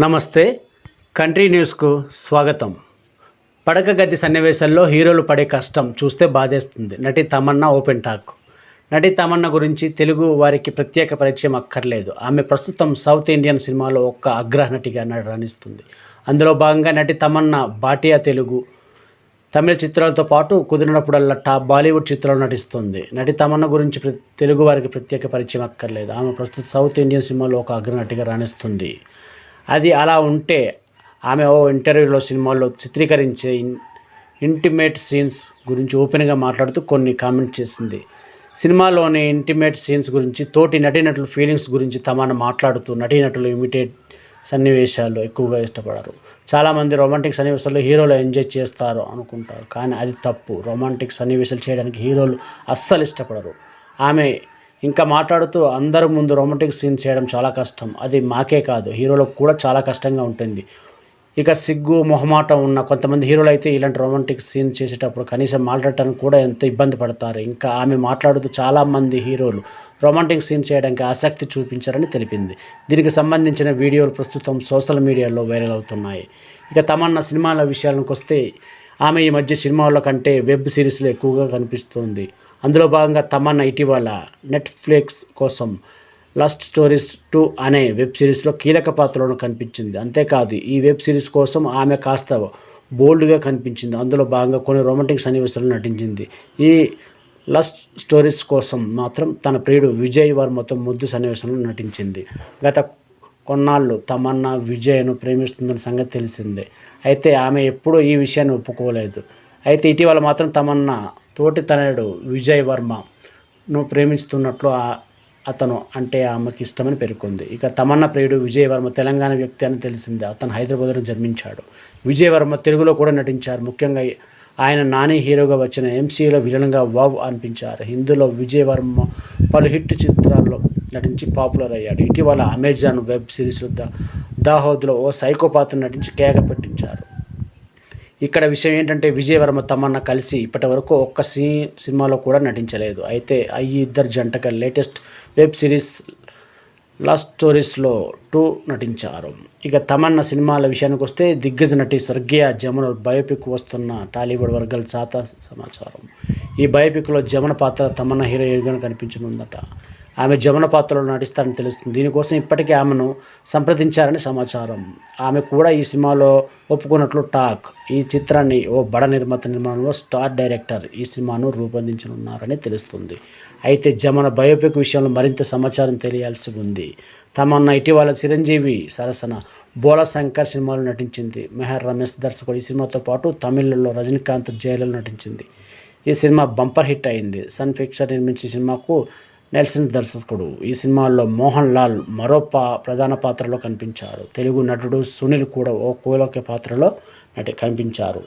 నమస్తే. కంట్రీ న్యూస్కు స్వాగతం. పడక గది సన్నివేశాల్లో హీరోలు పడే కష్టం చూస్తే బాధేస్తుంది. నటి తమన్నా ఓపెన్ టాక్. నటి తమన్నా గురించి తెలుగు వారికి ప్రత్యేక పరిచయం అక్కర్లేదు. ఆమె ప్రస్తుతం సౌత్ ఇండియన్ సినిమాలో ఒక్క అగ్ర నటిగా రాణిస్తుంది అందులో భాగంగా నటి తమన్నా బాటియా తెలుగు తమిళ చిత్రాలతో పాటు కుదిరినప్పుడల్లా టాప్ బాలీవుడ్ చిత్రాలు నటిస్తుంది. నటి తమన్న గురించి తెలుగు వారికి ప్రత్యేక పరిచయం అక్కర్లేదు. ఆమె ప్రస్తుతం సౌత్ ఇండియన్ సినిమాలో ఒక అగ్రనటిగా రాణిస్తుంది. అది అలా ఉంటే ఆమె ఓ ఇంటర్వ్యూలో సినిమాల్లో చిత్రీకరించే ఇన్- ఇంటిమేట్ సీన్స్ గురించి ఓపెన్గా మాట్లాడుతూ కొన్ని కామెంట్ చేసింది. సినిమాలోని ఇంటిమేట్ సీన్స్ గురించి తోటి నటీనటుల ఫీలింగ్స్ గురించి తమను మాట్లాడుతూ నటీనటులు ఇమిటేట్ సన్నివేశాలు ఎక్కువగా ఇష్టపడరు. చాలామంది రొమాంటిక్ సన్నివేశాల్లో హీరోలు ఎంజాయ్ చేస్తారు అనుకుంటారు. కానీ అది తప్పు. రొమాంటిక్ సన్నివేశాలు చేయడానికి హీరోలు అస్సలు ఇష్టపడరు. ఆమె ఇంకా మాట్లాడుతూ అందరి ముందు రొమాంటిక్ సీన్ చేయడం చాలా కష్టం. అది మాకే కాదు హీరోలకు కూడా చాలా కష్టంగా ఉంటుంది. ఇక సిగ్గు మొహమాటం ఉన్న కొంతమంది హీరోలు అయితే ఇలాంటి రొమాంటిక్ సీన్ చేసేటప్పుడు కనీసం మాట్లాడటానికి కూడా ఎంత ఇబ్బంది పడతారు. ఇంకా ఆమె మాట్లాడుతూ చాలామంది హీరోలు రొమాంటిక్ సీన్ చేయడానికి ఆసక్తి చూపించారని తెలిపింది. దీనికి సంబంధించిన వీడియోలు ప్రస్తుతం సోషల్ మీడియాలో వైరల్ అవుతున్నాయి. ఇక తమన్నా సినిమాల విషయాలకు వస్తే ఆమె ఈ మధ్య సినిమాల కంటే వెబ్ సిరీస్లో ఎక్కువగా కనిపిస్తుంది. అందులో భాగంగా తమన్నా ఇటీవల నెట్ఫ్లిక్స్ కోసం లస్ట్ స్టోరీస్ టూ అనే వెబ్ సిరీస్లో కీలక పాత్రలో కనిపించింది. అంతేకాదు ఈ వెబ్ సిరీస్ కోసం ఆమె కాస్త బోల్డ్గా కనిపించింది. అందులో భాగంగా కొన్ని రొమాంటిక్ సన్నివేశాలు నటించింది. ఈ లస్ట్ స్టోరీస్ కోసం మాత్రం తన ప్రియుడు విజయ్ వర్మతో ముద్దు సన్నివేశంలో నటించింది. గత కొన్నాళ్ళు తమన్నా విజయ్ను ప్రేమిస్తుందన్న సంగతి తెలిసిందే. అయితే ఆమె ఎప్పుడూ ఈ విషయాన్ని ఒప్పుకోలేదు. అయితే ఇటీవల మాత్రం తమన్నా తోటి తనయుడు విజయ్ వర్మను ప్రేమిస్తున్నట్లు అతను అంటే ఆమెకి ఇష్టమని పేర్కొంది. ఇక తమన్నా ప్రియుడు విజయ్ వర్మ తెలంగాణ వ్యక్తి అని తెలిసింది. అతను హైదరాబాద్లో జన్మించాడు. విజయ్ వర్మ తెలుగులో కూడా నటించారు. ముఖ్యంగా ఆయన నాని హీరోగా వచ్చిన ఎంసీలో విలన్గా వావ్ అనిపించారు. హిందీలో విజయ్ వర్మ పలు హిట్ చిత్రాల్లో నటించి పాపులర్ అయ్యాడు. ఇటీవల అమెజాన్ వెబ్ సిరీస్ దాహోద్లో ఓ సైకోపాత్ర నటించి కేక పెట్టించారు. ఇక్కడ విషయం ఏంటంటే విజయవర్మ తమన్న తమన్నా కలిసి ఇప్పటి వరకు ఒక్క సీ సినిమాలో కూడా నటించలేదు. అయితే ఈ ఇద్దరు జంటగా లేటెస్ట్ వెబ్ సిరీస్ లాస్ట్ స్టోరీస్లో టూ నటించారు. ఇక తమన్నా సినిమాల విషయానికి వస్తే దిగ్గజ నటి స్వర్గీయ జమున బయోపిక్ వస్తున్న టాలీవుడ్ వర్గాల చాత సమాచారం. ఈ బయోపిక్లో జమున పాత్ర తమన్నా హీరోయిన్గా కనిపించనుందట. ఆమె జమున పాత్రలో నటిస్తారని తెలుస్తుంది. దీనికోసం ఇప్పటికే ఆమెను సంప్రదించారని సమాచారం. ఆమె కూడా ఈ సినిమాలో ఒప్పుకున్నట్లు టాక్. ఈ చిత్రాన్ని ఓ బడ నిర్మాత నిర్మాణంలో స్టార్ డైరెక్టర్ ఈ సినిమాను రూపొందించనున్నారని తెలుస్తుంది. అయితే జమున బయోపిక్ విషయంలో మరింత సమాచారం తెలియాల్సి ఉంది. తమన్న ఇటీవల చిరంజీవి సరసన బోలా శంకర్ సినిమాలో నటించింది. మెహర్ రమేష్ దర్శకుడు ఈ సినిమాతో పాటు తమిళంలో రజనీకాంత్ జైలులో నటించింది. ఈ సినిమా బంపర్ హిట్ అయింది. సన్ పిక్చర్ నిర్మించిన సినిమాకు నెల్సన్ దర్శకుడు. ఈ సినిమాలో మోహన్ లాల్ మరో పా ప్రధాన పాత్రలో కనిపించాడు. తెలుగు నటుడు సునీల్ కూడా ఓ కీలక పాత్రలో నటి కనిపించారు.